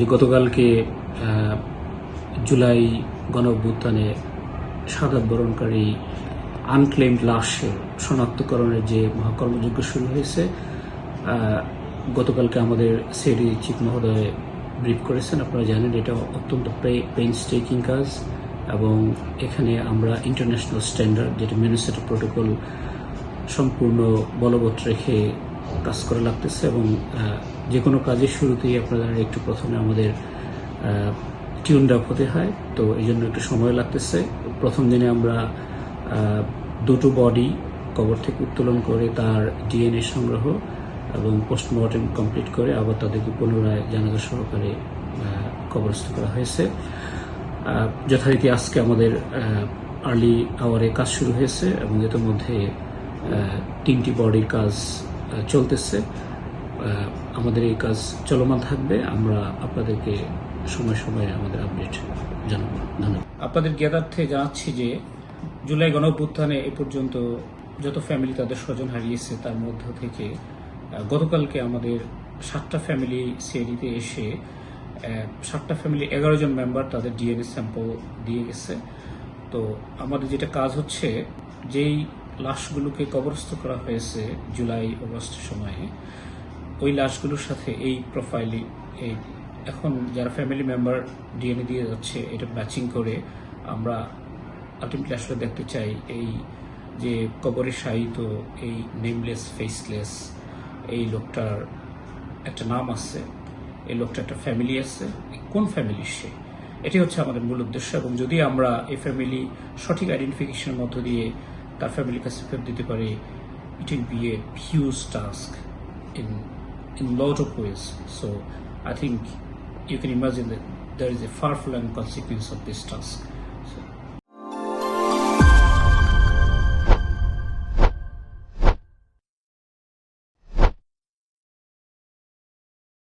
যে গতকালকে জুলাই গণ অভ্যুত্থানে সাদা বরণকারী আনক্লেমড লাশের শনাক্তকরণের যে মহাকর্মযজ্ঞ শুরু হয়েছে গতকালকে আমাদের সেডি চিফ মহোদয় ব্রিফ করেছেন। আপনারা জানেন এটা অত্যন্ত পেইন স্টেকিং কাজ এবং এখানে আমরা ইন্টারন্যাশনাল স্ট্যান্ডার্ড যেটা মিনিসেটা প্রোটোকল সম্পূর্ণ বলবৎ রেখে কাজ করা লাগতেছে এবং যে কোনো কাজের শুরুতেই আপনারা একটু প্রথমে আমাদের টিউন আপ হতে হয়। তো এই জন্য একটু সময় লাগতেছে। প্রথম দিনে আমরা দুটো বডি কবর থেকে উত্তোলন করে তার ডিএনএ সংগ্রহ এবং পোস্টমর্টেম কমপ্লিট করে আবার তাদেরকে পুনরায় জানাজা সহকারে কবরস্থ করা হয়েছে। যথারীতি আজকে আমাদের আর্লি আওয়ারে কাজ শুরু হয়েছে এবং এর মধ্যে তিনটি বডির কাজ চলতেছে। আমাদের এই কাজ চলমান থাকবে। আমরা আপনাদেরকে সময় সময়ে আমাদের আপডেট জানাব। ধন্যবাদ। আপনাদের জ্ঞাতার্থে জানাচ্ছি যে জুলাই গণ অভ্যুত্থানে এ পর্যন্ত যত ফ্যামিলি তাদের স্বজন হারিয়েছে, তার মধ্য থেকে গতকালকে আমাদের সাতটা ফ্যামিলি সিএডিতে এসে সাতটা ফ্যামিলি এগারো জন মেম্বার তাদের ডিএনএ স্যাম্পল দিয়ে গেছে। তো আমাদের যেটা কাজ হচ্ছে, যেই লাশগুলোকে কবরস্থ করা হয়েছে জুলাই অগস্টের সময়ে। ওই লাশগুলোর সাথে এই প্রোফাইলে এই এখন যারা ফ্যামিলি মেম্বার ডিএনএ দিয়ে যাচ্ছে, এটা ম্যাচিং করে আমরা আলটিমেটলি আসলে দেখতে চাই এই যে কবরে শায়িত এই নেমলেস ফেসলেস এই লোকটার একটা নাম আছে, এই লোকটা একটা ফ্যামিলি আছে। কোন ফ্যামিলি সে? এটি হচ্ছে আমাদের মূল উদ্দেশ্য। এবং যদি আমরা এই ফ্যামিলি সঠিক আইডেন্টিফিকেশনের মধ্য দিয়ে তার ফ্যামিলির কাছে ফেরত দিতে পারি it will be a huge task in in lot of ways. So I think you can imagine that there is a far-flung consequence of this task.